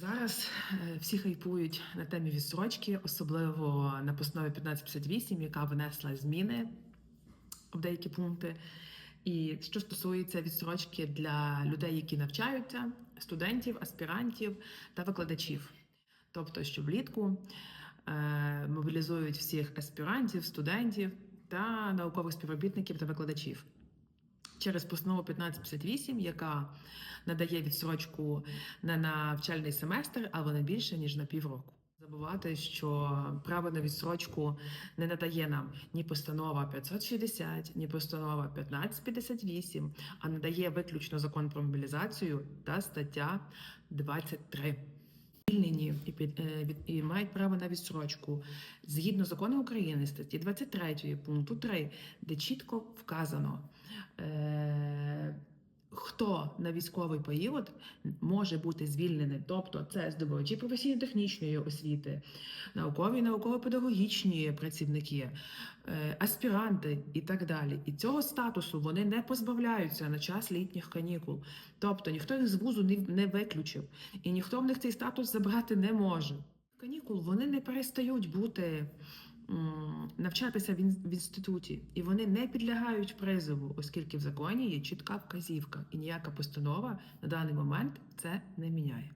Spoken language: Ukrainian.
Зараз е, всі хайпують на темі відстрочки, особливо на постанові 1558, яка внесла зміни в деякі пункти. І що стосується відстрочки для людей, які навчаються, студентів, аспірантів та викладачів. Тобто, що влітку е, мобілізують всіх аспірантів, студентів та наукових співробітників та викладачів через постанову 1558, яка надає відстрочку не на навчальний семестр, але не більше ніж на півроку. Забувати, що право на відстрочку не надає нам ні постанова 560, ні постанова 1558, а надає виключно закон про мобілізацію та стаття 23 звільнені і, під, е, і мають право на відсрочку згідно закону України статті 23 пункту 3, де чітко вказано, е, хто на військовий період може бути звільнений, тобто це здобувачі професійно-технічної освіти, наукові науково-педагогічні працівники, е, аспіранти і так далі. І цього статусу вони не позбавляються на час літніх канікул. Тобто ніхто їх з вузу не, виключив, і ніхто в них цей статус забрати не може. Канікул вони не перестають бути навчатися в ін- інституті, і вони не підлягають призову, оскільки в законі є чітка вказівка, і ніяка постанова на даний момент це не міняє.